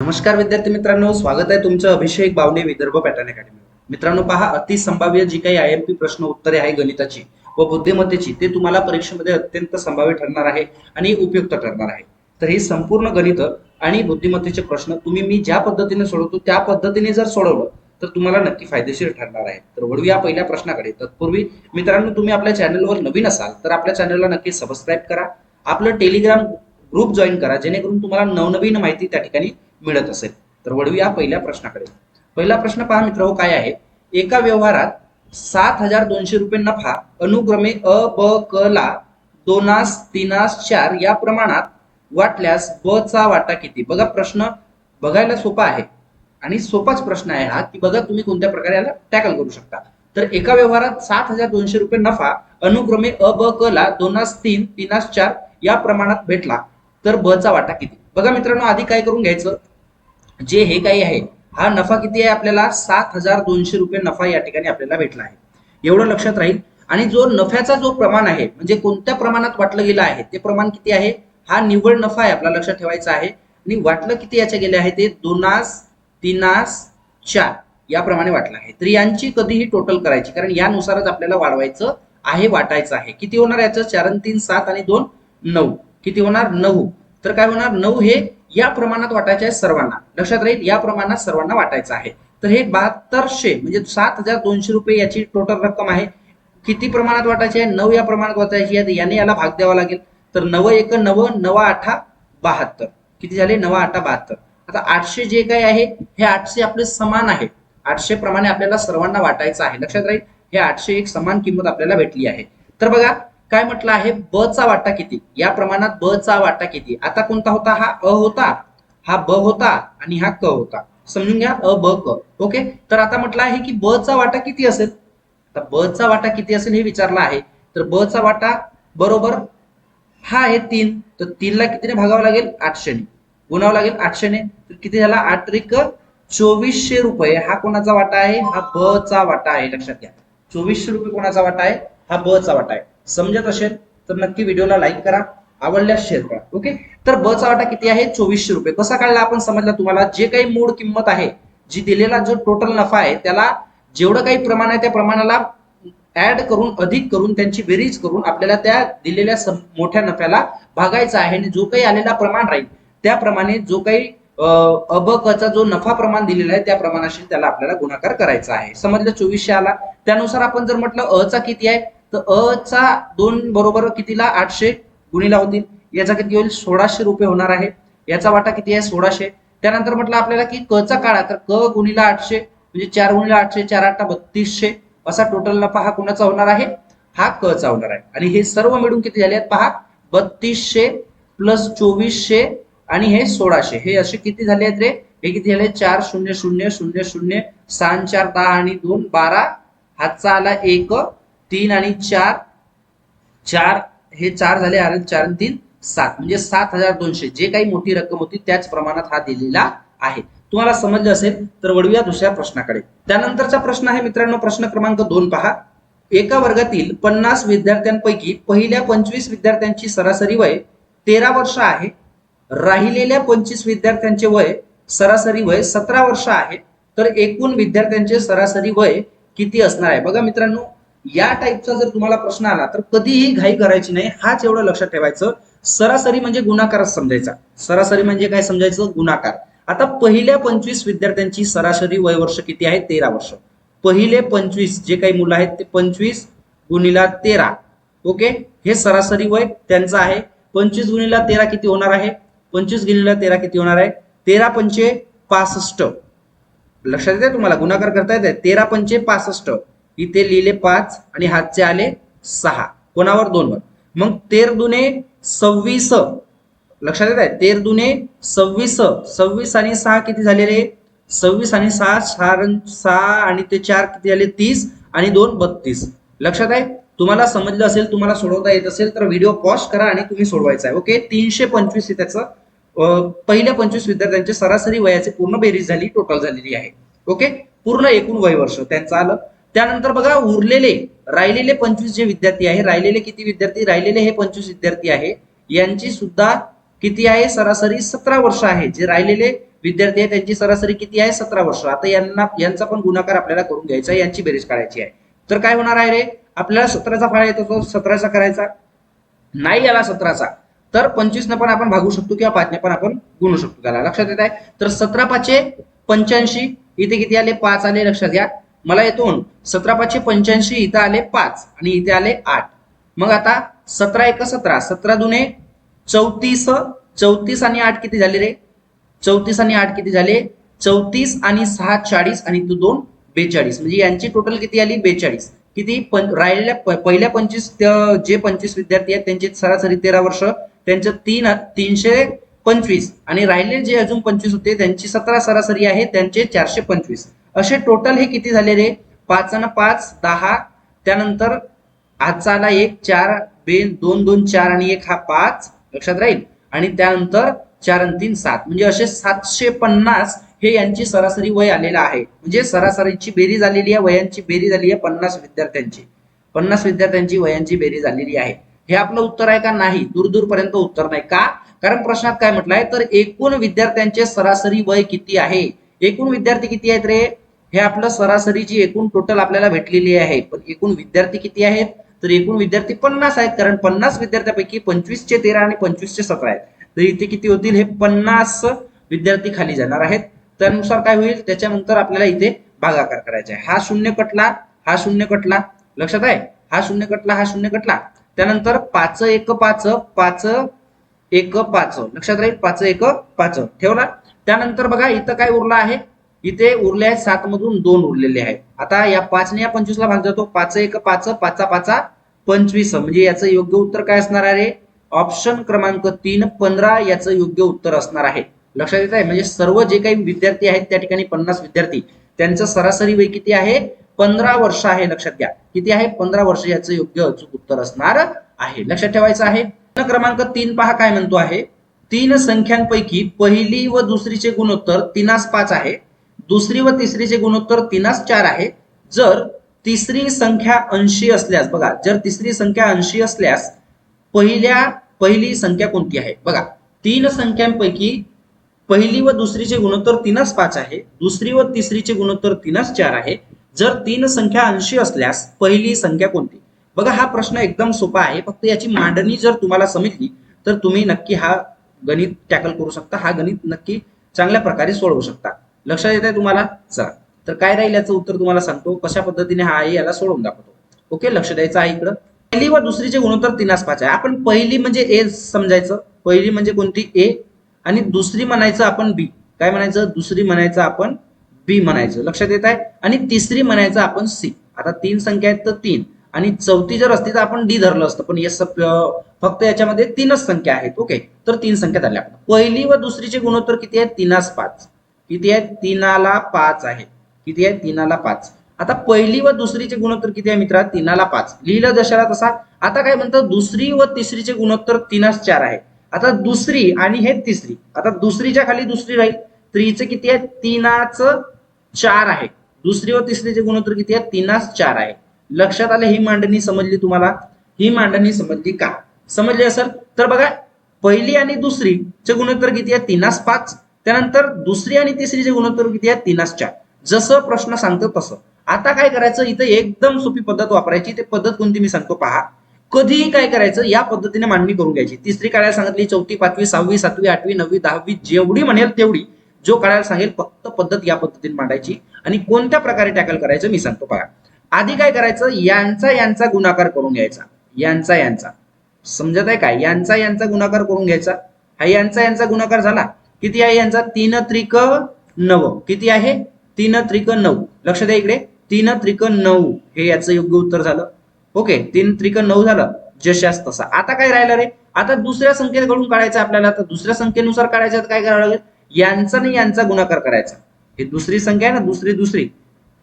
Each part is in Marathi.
नमस्कार विद्यार्थी मित्रांनो स्वागत आहे तुमचं अभिषेक बावणे विदर्भ पॅटर्न अकॅडमी मित्रांनो पहा अतिसंभाव्य जी काही आय एम पी प्रश्न उत्तरे आहे गणिताची व बुद्धिमत्तेची ते तुम्हाला परीक्षेमध्ये अत्यंत संभाव्य ठरणार आहे आणि उपयुक्त ठरणार आहे. तर ही संपूर्ण गणित आणि बुद्धिमत्तेचे प्रश्न तुम्ही मी ज्या पद्धतीने सोडवतो त्या पद्धतीने जर सोडवलं तर तुम्हाला नक्की फायदेशीर ठरणार आहे. तर वळूया पहिल्या प्रश्नाकडे. तत्पूर्वी मित्रांनो तुम्ही आपल्या चॅनलवर नवीन असाल तर आपल्या चॅनलला नक्की सबस्क्राईब करा. आपलं टेलिग्राम ग्रुप जॉईन करा जेणेकरून तुम्हाला नवनवीन माहिती त्या ठिकाणी मिळत असेल. तर वळूया पहिल्या प्रश्नाकडे. पहिला प्रश्न पहा मित्र काय आहे? एका व्यवहारात सात हजार दोनशे रुपये नफा अनुक्रमे अ ब क ला दोनास तीनास चार या प्रमाणात वाटल्यास ब चा वाटा किती? बघा प्रश्न बघायला सोपा आहे. आणि सोपाच प्रश्न आहे हा की बघा तुम्ही कोणत्या प्रकारे याला टॅकल करू शकता. तर एका व्यवहारात सात हजार दोनशे रुपये नफा अनुक्रमे अ ब क ला दोनास तीन तीनास चार या प्रमाणात भेटला तर ब चा वाटा किती? बघा मित्रांनो आधी काय करून घ्यायचं? जे हे काही आहे हा नफा किती आहे आपल्याला? सात हजार दोनशे रुपये नफा या ठिकाणी आपल्याला भेटला आहे. एवढं लक्षात राहील. आणि जो नफ्याचा जो प्रमाण आहे म्हणजे कोणत्या प्रमाणात वाटलं गेलं आहे ते प्रमाण किती आहे? हा निव्वळ नफा आहे आपला लक्षात ठेवायचा आहे. आणि वाटलं किती याच्या गेले आहे ते? दोनास तीनास चार याप्रमाणे वाटलं आहे. तर यांची कधीही टोटल करायची कारण यानुसारच आपल्याला वाढवायचं आहे वाटायचं आहे. किती होणार याचं? चार आणि तीन सात आणि दोन नऊ. किती होणार? नऊ. तर काय होणार? नऊ हे या प्रमाणात वाटायचे आहे सर्वांना. लक्षात राहील या प्रमाणात सर्वांना वाटायचं आहे. तर हे बहात्तरशे म्हणजे सात हजार दोनशे रुपये याची टोटल रक्कम आहे. किती प्रमाणात वाटायची आहे? नऊ या प्रमाणात वाटायची आहे. याने याला भाग द्यावा लागेल. तर नव एक नव नवा आठा बहात्तर. किती झाले? नवा आठा बहात्तर. आता आठशे जे काही आहे हे आठशे आपले समान आहे. आठशे प्रमाणे आपल्याला सर्वांना वाटायचं आहे. लक्षात राहील हे आठशे एक समान किंमत आपल्याला भेटली आहे. तर बघा काय म्हटलं आहे? ब चा वाटा किती? या प्रमाणात ब चा वाटा किती? आता कोणता होता? हा अ होता. हा ब होता आणि हा क होता. समजून घ्या अ ब क. ओके? तर आता म्हटलं आहे की ब चा वाटा किती असेल? तर ब चा वाटा किती असेल हे विचारलं आहे. तर ब चा वाटा बरोबर हा आहे तीन. तर तीनला कितीने भागावं लागेल? आठशेने. गुणावं लागेल? आठशेने. तर किती झाला? आठ रिक चोवीसशे रुपये. हा कोणाचा वाटा आहे? हा ब चा वाटा आहे. लक्षात घ्या. चोवीसशे रुपये कोणाचा वाटा आहे? हा ब चा वाटा आहे. समजत असेल तर नक्की व्हिडिओला लाईक करा आवडल्यास शेअर करा. ओके तर ब चा वाटा किती आहे? चोवीसशे रुपये. कसा काढला आपण समजला तुम्हाला? जे काही मूळ किंमत आहे जी दिलेला जो टोटल नफा आहे त्याला जेवढं काही प्रमाण आहे त्या प्रमाणाला ऍड करून अधिक करून त्यांची बेरीज करून आपल्याला त्या दिलेल्या सम- मोठ्या नफ्याला भागायचा आहे आणि जो काही आलेला प्रमाण राहील त्याप्रमाणे जो काही अबकचा जो नफा प्रमाण दिलेला आहे त्या प्रमाणाशी त्याला आपल्याला गुणाकार करायचा आहे. समजलं? चोवीसशे आला. त्यानुसार आपण जर म्हटलं अ चा किती आहे? तर अ चा दोन बरोबर कितीला? आठशे गुणीला होतील. याचा किती होईल? सोळाशे रुपये होणार आहे. याचा वाटा किती आहे? सोळाशे. त्यानंतर म्हटलं आपल्याला की क चा काळा तर क गुणीला आठशे म्हणजे चार गुणीला आठशे चार आठ बत्तीसशे. असा टोटल नफा हा कोणाचा होणार आहे? हा क चा होणार आहे. आणि हे सर्व मिळून किती झाले आहेत? पहा बत्तीसशे प्लस चोवीसशे आणि हे सोळाशे. हे असे किती झाले आहेत रे? हे किती झाले? चार शून्य शून्य शून्य शून्य सहा चार दहा आणि दोन बारा. हातचा आला एक तीन आणि चार. चार हे चार झाले आणि चार आणि तीन सात. म्हणजे सात हजार दोनशे. जे काही मोठी रक्कम होती त्याच प्रमाणात हा दिलेला आहे. तुम्हाला समजलं असेल तर वळूया दुसऱ्या प्रश्नाकडे. त्यानंतरचा प्रश्न आहे मित्रांनो प्रश्न क्रमांक दोन पहा. एका वर्गातील पन्नास विद्यार्थ्यांपैकी पहिल्या पंचवीस विद्यार्थ्यांची सरासरी वय तेरा वर्ष आहे. राहिलेल्या पंचवीस विद्यार्थ्यांचे वय सरासरी वय सतरा वर्ष आहे. तर एकूण विद्यार्थ्यांचे सरासरी वय किती असणार आहे? बघा मित्रांनो या टाईपचा जर तुम्हाला प्रश्न आला तर कधीही घाई करायची नाही. हाच एवढं लक्षात ठेवायचं. सरासरी म्हणजे गुणाकारच समजायचा. सरासरी म्हणजे काय समजायचं? गुणाकार. आता पहिल्या पंचवीस विद्यार्थ्यांची सरासरी वय वर्ष किती आहे? तेरा वर्ष. पहिले पंचवीस जे काही मुलं आहेत ते पंचवीस गुणिला तेरा. ओके? हे सरासरी वय त्यांचं आहे. पंचवीस गुणिला तेरा किती होणार आहे? पंचवीस गुणिला तेरा किती होणार आहे? तेरा पंचे पासष्ट. लक्षात येते तुम्हाला? गुणाकार करता येते तेरा पंचे पासष्ट. इथे लिहिले पाच आणि हातचे आले सहा. कोणावर? दोनवर. मग तेर दुने सव्वीस. लक्षात येत आहे तेर दुने सव्वीस. सव्वीस आणि सहा किती झालेले? सव्वीस आणि सहा चार सहा आणि ते चार किती झाले? तीस आणि दोन बत्तीस. लक्षात आहे? तुम्हाला समजलं असेल तुम्हाला सोडवता येत असेल तर व्हिडिओ पॉज करा आणि तुम्ही सोडवायचा आहे. ओके? तीनशे पंचवीस त्याचं पहिल्या पंचवीस विद्यार्थ्यांचे सरासरी वयाची पूर्ण बेरीज झाली टोटल झालेली आहे. ओके? पूर्ण एकूण वय वर्ष. त्यांचं आलं. त्यानंतर बघा उरलेले राहिलेले पंचवीस जे विद्यार्थी आहे राहिलेले किती विद्यार्थी? राहिलेले हे पंचवीस विद्यार्थी आहे. यांची सुद्धा किती आहे? सरासरी सतरा वर्ष आहे. जे राहिलेले विद्यार्थी आहे त्यांची सरासरी किती आहे? सतरा वर्ष. आता यांना यांचा पण गुणाकार आपल्याला करून घ्यायचा आहे यांची बेरीज काढायची आहे. तर काय होणार आहे रे? आपल्याला सतराचा फाळा येतो तो सतराचा करायचा? नाही आला सतराचा. तर पंचवीस न पण आपण भागू शकतो किंवा पाचने पण आपण गुणू शकतो. त्याला लक्षात येत आहे. तर सतरा पाचशे पंच्याऐंशी इथे किती आले? पाच आले लक्षात घ्या. मला येथून सतरा पाचशे पंच्याऐंशी इथं आले पाच आणि इथे आले आठ. मग आता सतरा एक सतरा सतरा दुने चौतीस चौतीस आणि आठ किती झाले रे? चौतीस आणि आठ किती झाले? चौतीस आणि सहा चाळीस आणि तू दोन बेचाळीस. म्हणजे यांची टोटल किती आली? बेचाळीस. किती? पण राहिलेल्या पहिल्या पंचवीस जे पंचवीस विद्यार्थी आहेत त्यांची सरासरी तेरा वर्ष त्यांचं तीन तीनशे पंचवीस. आणि राहिलेले जे अजून पंचवीस होते त्यांची सतरा सरासरी आहे त्यांचे चारशे पंचवीस. असे टोटल हे किती झाले रे? पाच आणि पाच दहा. त्यानंतर आजचा आला एक चार बेन दोन दोन चार आणि एक हा पाच. लक्षात राहील? आणि त्यानंतर चार आणि तीन सात. म्हणजे असे सातशे पन्नास हे यांची सरासरी वय आलेलं आहे. म्हणजे सरासरीची बेरीज आलेली आहे वयांची बेरीज आली आहे पन्नास विद्यार्थ्यांची. पन्नास विद्यार्थ्यांची वयांची बेरीज आलेली आहे. हे आपलं उत्तर आहे का? नाही. दूर दूरपर्यंत उत्तर नाही. का? कारण प्रश्नात काय म्हटलंय? तर एकूण विद्यार्थ्यांचे सरासरी वय किती आहे? एकूण विद्यार्थी किती आहेत रे? हे आपलं सरासरीची एकूण टोटल आपल्याला भेटलेली आहे पण एकूण विद्यार्थी किती आहेत? तर एकूण विद्यार्थी पन्नास आहेत कारण पन्नास विद्यार्थ्यापैकी पंचवीसचे तेरा आणि पंचवीसचे सतरा आहेत. तर इथे किती होतील? हे पन्नास विद्यार्थी खाली जाणार आहेत. त्यानुसार काय होईल? त्याच्यानंतर आपल्याला इथे भागाकार करायचा आहे. हा शून्य कटला हा शून्य कटला. लक्षात आहे? हा शून्य कटला हा शून्य कटला. त्यानंतर पाच एक पाच पाच एक पाच. लक्षात राहील? पाच एक पाच. ठेवला? त्यानंतर बघा इथं काय उरला आहे? इथे उरले आहेत सात मधून दोन उरलेले आहेत. आता या पाचने या पंचवीसला भाग जातो पाच एक पाच पाचा पाचा पंचवीस. म्हणजे याचं योग्य उत्तर काय असणार आहे? ऑप्शन क्रमांक तीन पंधरा याचं योग्य उत्तर असणार आहे. लक्षात येत आहे म्हणजे सर्व जे काही विद्यार्थी आहेत त्या ठिकाणी पन्नास विद्यार्थी. त्यांचं सरासरी वय किती आहे? पंधरा वर्ष आहे लक्षात घ्या. किती आहे? पंधरा वर्ष याचं योग्य अचूक उत्तर असणार आहे. लक्षात ठेवायचं आहे. क्रमांक तीन पहा काय म्हणतो आहे. तीन संख्यांपैकी पहिली व दुसरीचे गुणोत्तर तीनास पाच आहे. दुसरी व तिसरीचे गुणोत्तर तीनास चार आहे जर तिसरी संख्या ऐंशी असल्यास बघा जर तिसरी संख्या ऐंशी असल्यास पहिल्या पहिली संख्या कोणती आहे? बघा तीन संख्यांपैकी पहिली व दुसरीचे गुणोत्तर तीनच पाच आहे दुसरी व तिसरीचे गुणोत्तर तीनच चार आहे जर तीन संख्या ऐंशी असल्यास पहिली संख्या कोणती? बघा हा प्रश्न एकदम सोपा आहे फक्त याची मांडणी जर तुम्हाला समजली तर तुम्ही नक्की हा गणित टॅकल करू शकता हा गणित नक्की चांगल्या प्रकारे सोडवू शकता. लक्षात येत आहे तुम्हाला? चला. तर काय राहील याचं उत्तर तुम्हाला सांगतो. कशा पद्धतीने हा आहे याला सोडवून दाखवतो. ओके? लक्ष द्यायचं आहे इकडं. पहिली व दुसरीचे गुणोत्तर तीनास पाच आहे. आपण पहिली म्हणजे ए समजायचं. पहिली म्हणजे कोणती? ए. आणि दुसरी म्हणायचं आपण बी. काय म्हणायचं? दुसरी म्हणायचं आपण बी म्हणायचं. लक्षात येत आहे आणि तिसरी म्हणायचं आपण सी. आता तीन संख्या आहेत तर तीन. आणि चौथी जर असती तर आपण डी धरलं असतं. पण फक्त याच्यामध्ये तीनच संख्या आहेत. ओके? तर तीन संख्या धरल्या. पहिली व दुसरीचे गुणोत्तर किती आहेत? तीनास पाच किती आहे? तीनाला पाच आहे. किती आहे? तीनाला पाच. आता पहिली व दुसरीचे गुणोत्तर किती आहे मित्रा? तीनाला पाच. लिहिलं जशाला तसा. आता काय म्हणतात दुसरी व तिसरीचे गुणोत्तर तीनास चार आहे. आता दुसरी आणि हे तिसरी. आता दुसरीच्या खाली दुसरी राहील. त्रीचं किती आहे? तीनाच चार आहे. दुसरी व तिसरीचे गुणोत्तर किती आहे? तीनास चार आहे. लक्षात आलं ही मांडणी समजली तुम्हाला? ही मांडणी समजली का? समजली असेल? तर बघा पहिली आणि दुसरीचे गुणोत्तर किती आहे? तीनास पाच. त्यानंतर दुसरी आणि तिसरी जे गुणोत्तर किती आहे तीनास चार जसं प्रश्न सांगतो तसं. आता काय करायचं? इथं एकदम सोपी पद्धत वापरायची. ते पद्धत कोणती मी सांगतो पहा. कधीही काय करायचं? या पद्धतीने मांडणी करून घ्यायची. तिसरी काढायला सांगितली चौथी पाचवी सहावी सातवी आठवी नववी दहावी जेवढी म्हणेल तेवढी. जो काढायला सांगेल फक्त पद्धत या पद्धतीने मांडायची. आणि कोणत्या प्रकारे टॅकल करायचं मी सांगतो पहा. आधी काय करायचं? यांचा यांचा गुणाकार करून घ्यायचा. यांचा यांचा. समजत आहे काय? यांचा यांचा गुणाकार करून घ्यायचा. हा यांचा यांचा गुणाकार झाला. किती आहे यांचा? तीन त्रिक नव किती आहे? तीन त्रिक नऊ. लक्ष द्या इकडे. तीन त्रिक नऊ. हे याचं योग्य उत्तर झालं. ओके तीन त्रिक नऊ झालं. जशास तसा. आता काय राहिलं रे? आता दुसऱ्या संख्येकडून काढायचं आपल्याला. तर दुसऱ्या संख्येनुसार काढायचं काय करावं लागेल? यांचा आणि यांचा गुणाकार करायचा. हे दुसरी संख्या आहे ना? दुसरी दुसरी.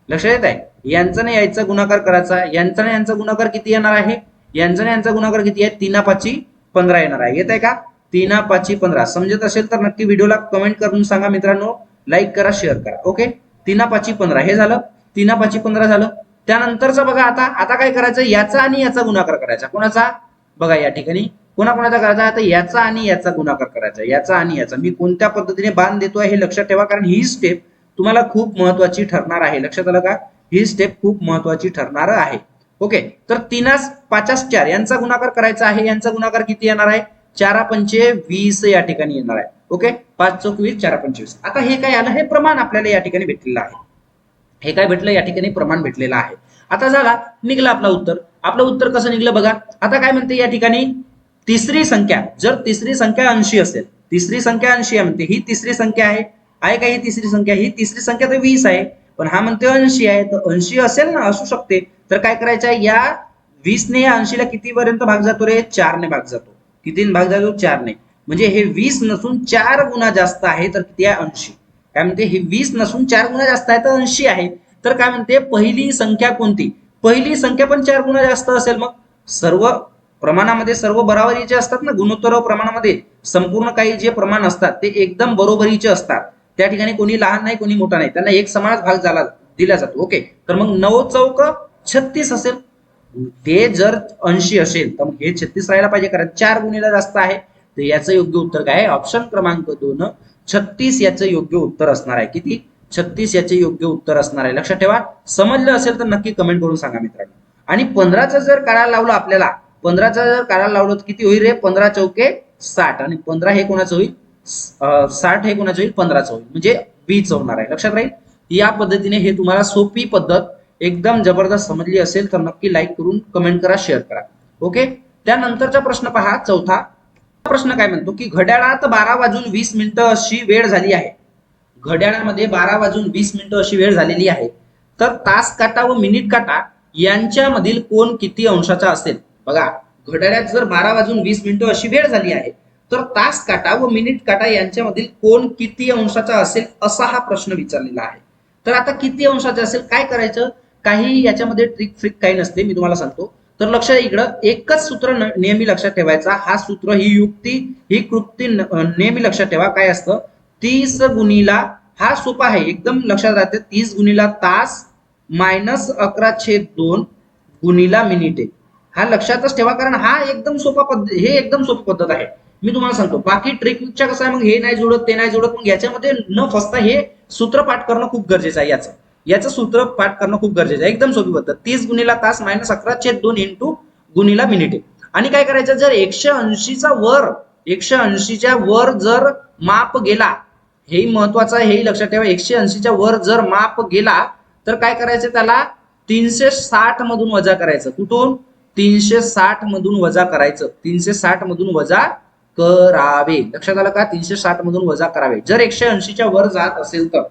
लक्षात येत आहे? यांचा नाही याचा गुणाकार करायचा. यांचा आणि यांचा गुणाकार किती येणार आहे? यांचा आणि यांचा गुणाकार किती आहे? तीना पाची पंधरा येणार आहे. येत आहे का? तीना पाची पंधरा. समजत असेल तर नक्की व्हिडिओला कमेंट करून सांगा मित्रांनो. लाईक करा शेअर करा. ओके तीना पाची पंधरा. हे झालं. तीना पाची पंधरा झालं. त्यानंतरचं बघा आता. आता काय करायचं? याचा आणि याचा गुणाकार करायचा. कोणाचा? बघा या ठिकाणी. कोणाकोणाचा करायचा? आता याचा आणि याचा गुणाकार करायचा. याचा आणि याचा. मी कोणत्या पद्धतीने बांध देतोय हे लक्षात ठेवा. कारण ही स्टेप तुम्हाला खूप महत्वाची ठरणार आहे. लक्षात आलं का? ही स्टेप खूप महत्वाची ठरणार आहे. ओके तर तीनास पाचास चार. यांचा गुणाकार करायचा आहे. यांचा गुणाकार किती येणार आहे? चारा पंचे वीस या ठिकाणी येणार आहे. ओके पाच चौक वीस चारा पंचवीस आता हे काय आलं? हे प्रमाण आपल्याला या ठिकाणी भेटलेलं आहे. हे काय भेटलं? या ठिकाणी प्रमाण भेटलेलं आहे. आता झाला निघलं आपलं उत्तर. आपलं उत्तर कसं निघलं बघा? आता काय म्हणते या ठिकाणी? तिसरी संख्या. जर तिसरी संख्या ऐंशी असेल तिसरी संख्या ऐंशी आहे म्हणते ही तिसरी संख्या आहे. आहे का ही तिसरी संख्या? ही तिसरी संख्या तर वीस आहे. पण हा म्हणते ऐंशी आहे. तर ऐंशी असेल ना असू शकते. तर काय करायचं आहे? या वीसने या ऐंशीला किती पर्यंत भाग जातो रे? चारने भाग जातो. किती भाग जातो नाही. म्हणजे हे वीस नसून चार गुणा जास्त आहे तर किती आहे? ऐंशी. काय म्हणते? हे वीस नसून चार गुणा जास्त आहे तर ऐंशी आहे. तर काय म्हणते? पहिली संख्या कोणती? पहिली संख्या पण चार गुणा जास्त असेल मग? सर्व प्रमाणामध्ये सर्व बराबरीचे असतात ना गुणोत्तर प्रमाणामध्ये संपूर्ण काही जे प्रमाण असतात ते एकदम बरोबरीचे असतात. त्या ठिकाणी कोणी लहान नाही कोणी मोठा नाही. त्यांना एक समानच भाग झाला दिला जातो. ओके? तर मग नऊ चौक छत्तीस असेल. ते जर ऐंशी असेल तर हे छत्तीस राहायला पाहिजे कारण चार गुणीला जास्त आहे. तर याचं योग्य उत्तर काय आहे? ऑप्शन क्रमांक दोन छत्तीस याचं योग्य उत्तर असणार आहे. किती? छत्तीस याचे योग्य उत्तर असणार आहे. लक्षात ठेवा. समजलं असेल तर नक्की कमेंट करून सांगा मित्रांनो. आणि पंधराचा जर काढायला लावलं आपल्याला पंधराचा जर काढायला लावलं तर किती होईल रे? पंधरा चौके साठ. आणि पंधरा हे कोणाचं होईल? साठ हे कोणाचं होईल? पंधराचं होईल. म्हणजे बीच होणार आहे. लक्षात राहील? या पद्धतीने हे तुम्हाला सोपी पद्धत एकदम जबरदस्त समजली असेल तर नक्की लाईक करून कमेंट करा शेअर करा. ओके त्यानंतरचा प्रश्न पहा चौथा. प्रश्न काय म्हणतो की घड्याळात बारा वाजून वीस मिनिटं अशी वेळ झाली आहे. घड्याळामध्ये बारा वाजून वीस मिनिटं अशी वेळ झालेली आहे. तर तास काटा व मिनिट काटा यांच्यामधील कोण किती अंशाचा असेल? बघा घड्याळात जर बारा वाजून वीस मिनिटं अशी वेळ झाली आहे तर तास काटा व मिनिट काटा यांच्यामधील कोण किती अंशाचा असेल असा हा प्रश्न विचारलेला आहे. तर आता किती अंशाचा असेल? काय करायचं? काही याच्यामध्ये ट्रिक फ्रिक काही नसते मी तुम्हाला सांगतो. तर लक्ष इकडं. एकच सूत्र नेहमी लक्षात ठेवायचा. हा सूत्र ही युक्ती ही कृती नेहमी लक्षात ठेवा. काय असतं? तीस गुणीला हा सोपा आहे. एकदम लक्षात राहते. तीस गुणीला तास मायनस अकरा छेद दोन गुणीला मिनिटे. हा लक्षातच ठेवा कारण हा एकदम सोपा पद्धत हे एकदम सोपी पद्धत आहे. मी तुम्हाला सांगतो. बाकी ट्रिकच्या कसं आहे मग हे नाही जुळत ते नाही जुळत मग याच्यामध्ये न फसता हे सूत्र पाठ करणं खूप गरजेचं आहे याचं. याचं सूत्र पाठ करणं खूप गरजेचं आहे. एकदम सोपी पद्धत. तीस गुणीला तास मायनस अकरा छेद दोन इंटू गुणीला मिनिटे आणि काय करायचं? जर एकशे ऐंशीचा वर एकशे ऐंशीच्या वर जर माप गेला हे महत्वाचं आहे लक्षात ठेवा. एकशे ऐंशीच्या वर जर माप गेला तर काय करायचं त्याला? तीनशे साठ मधून वजा करायचं. कुठून? तीनशे साठ मधून वजा करायचं. तीनशे साठ मधून वजा करावे. लक्षात आलं का? तीनशे साठ मधून वजा करावे. जर एकशे ऐंशीच्या वर जात असेल तर.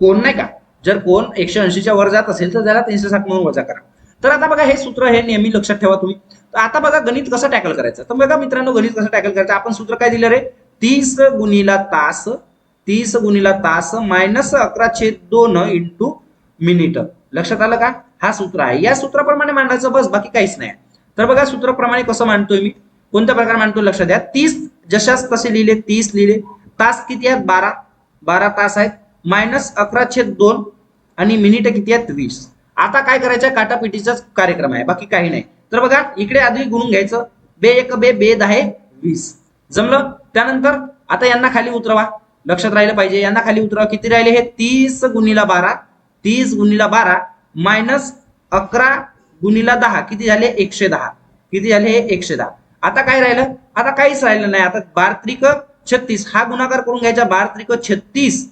कोण नाही का? जर कोण एकशे ऐंशीच्या वर जात असेल तर त्याला तीनशे साठ म्हणून वजा करा. तर आता बघा हे सूत्र हे नेहमी लक्षात ठेवा तुम्ही. तर आता बघा गणित कसं टॅकल करायचं? तर बघा मित्रांनो गणित कसं टॅकल करायचं? आपण सूत्र काय दिलं रे? तीस गुणीला तास तीस गुणीला तास मायनस अकरा छेद दोन इंटू मिनिट. लक्षात आलं का? हा सूत्र आहे. या सूत्राप्रमाणे मांडायचं बस बाकी काहीच नाही. तर बघा सूत्राप्रमाणे कसं मांडतोय मी? कोणत्या प्रकारे मांडतो लक्षात द्या. तीस जशाच तसे लिहिले तीस लिहिले. तास किती आहेत? बारा. बारा तास आहेत. मायनस अकरा छेद दोन आणि मिनिट किती आहेत? वीस. आता काय करायचं? काटापिटीचाच कार्यक्रम आहे. बाकी काही नाही. तर बघा इकडे आधी गुणून घ्यायचं. बे एक बे बे दहा वीस. जमलं? त्यानंतर आता यांना खाली उतरवा. लक्षात राहिलं पाहिजे. यांना खाली उतरवा. किती राहिले हे? तीस गुणीला बारा. तीस गुणीला बारा मायनस अकरा गुणीला दहा. किती झाले? एकशे दहा. किती झाले? हे एकशे दहा. आता काय राहिलं? आता काहीच राहिलं नाही. आता बार त्रिक छत्तीस. हा गुणाकार करून घ्यायचा. बार त्रिक छत्तीस.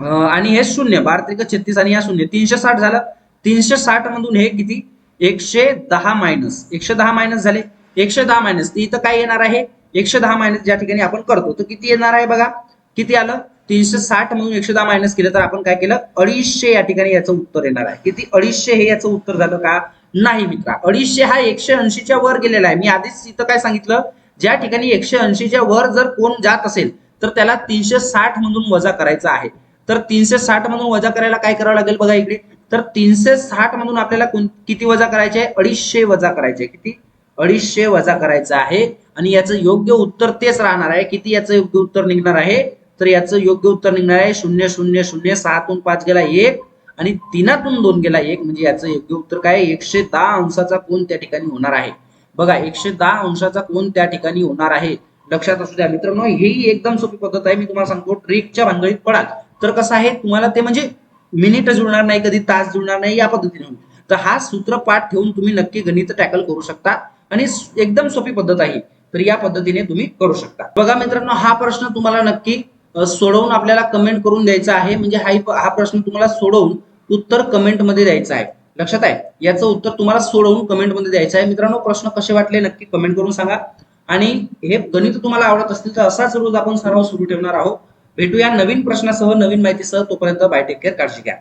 आणि हे शून्य बार त्रिक छत्तीस आणि या शून्य. तीनशे साठ झालं. तीनशे साठ मधून हे किती? एकशे दहा मायनस एकशे दहा मायनस झाले. एकशे दहा मायनस इथं काय येणार आहे? एकशे दहा मायनस ज्या ठिकाणी आपण करतो. तर किती येणार आहे बघा? किती आलं? तीनशे साठ म्हणून एकशे दहा मायनस केलं तर आपण काय केलं? अडीचशे या ठिकाणी याचं उत्तर येणार आहे. किती? अडीचशे हे याचं उत्तर झालं का? नाही मित्रा. अडीचशे हा एकशे ऐंशीच्या वर गेलेला आहे. मी आधीच इथं काय सांगितलं? ज्या ठिकाणी एकशे ऐंशीच्या वर जर कोण जात असेल तर त्याला तीनशे साठ मधून वजा करायचं आहे. तर तीनशे साठ मधून वजा करायला काय करावं लागेल बघा इकडे. तर तीनशे साठ मधून आपल्याला किती वजा करायचे? आहे अडीचशे वजा करायचे. किती? अडीचशे वजा करायचं आहे. आणि याचं योग्य उत्तर तेच राहणार आहे. किती याचं योग्य उत्तर निघणार आहे? तर याचं योग्य उत्तर निघणार आहे शून्य शून्य शून्य सहातून पाच गेला एक. आणि तीनातून दोन गेला एक. म्हणजे याचं योग्य उत्तर काय आहे? एकशे दहा अंशाचा कोण त्या ठिकाणी होणार आहे. बघा एकशे दहा अंशाचा कोण त्या ठिकाणी होणार आहे. लक्षात असू द्या. मित्रांनो हेही एकदम सोपी पद्धत आहे. मी तुम्हाला सांगतो ट्रिकच्या भानगडीत पडाल. तर कसं आहे तुम्हाला ते म्हणजे मिनिट जुळणार नाही कधी तास जुळणार नाही या पद्धतीने तर हा सूत्र पाठ ठेवून तुम्ही नक्की गणित टॅकल करू शकता आणि एकदम सोपी पद्धत आहे. तर या पद्धतीने तुम्ही करू शकता. बघा मित्रांनो हा प्रश्न तुम्हाला नक्की सोडवून आपल्याला कमेंट करून द्यायचा आहे. म्हणजे हा हा प्रश्न तुम्हाला सोडवून उत्तर कमेंटमध्ये द्यायचं आहे. लक्षात आहे? याचं उत्तर तुम्हाला सोडवून कमेंटमध्ये द्यायचं आहे. मित्रांनो प्रश्न कसे वाटले नक्की कमेंट करून सांगा. आणि हे गणित तुम्हाला आवडत असतील तर असाच रोज आपण सराव सुरू ठेवणार आहोत. भेटूया नवीन प्रश्नासह नवीन माहितीसह. तोपर्यंत बाय टेक केअर काळजी घ्या.